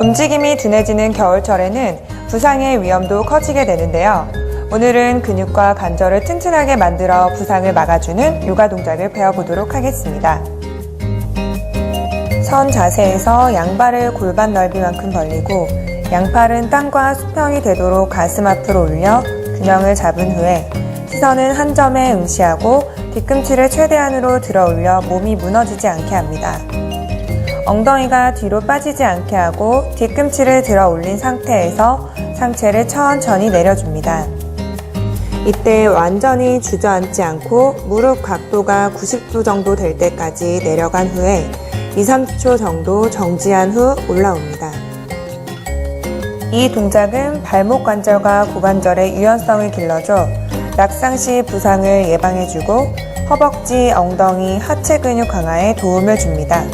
움직임이 둔해지는 겨울철에는 부상의 위험도 커지게 되는데요. 오늘은 근육과 관절을 튼튼하게 만들어 부상을 막아주는 요가 동작을 배워보도록 하겠습니다. 선 자세에서 양발을 골반 넓이만큼 벌리고 양팔은 땅과 수평이 되도록 가슴 앞으로 올려 균형을 잡은 후에 시선은 한 점에 응시하고 뒤꿈치를 최대한으로 들어 올려 몸이 무너지지 않게 합니다. 엉덩이가 뒤로 빠지지 않게 하고 뒤꿈치를 들어 올린 상태에서 상체를 천천히 내려줍니다. 이때 완전히 주저앉지 않고 무릎 각도가 90도 정도 될 때까지 내려간 후에 2, 30초 정도 정지한 후 올라옵니다. 이 동작은 발목 관절과 고관절의 유연성을 길러줘 낙상 시 부상을 예방해주고 허벅지, 엉덩이, 하체 근육 강화에 도움을 줍니다.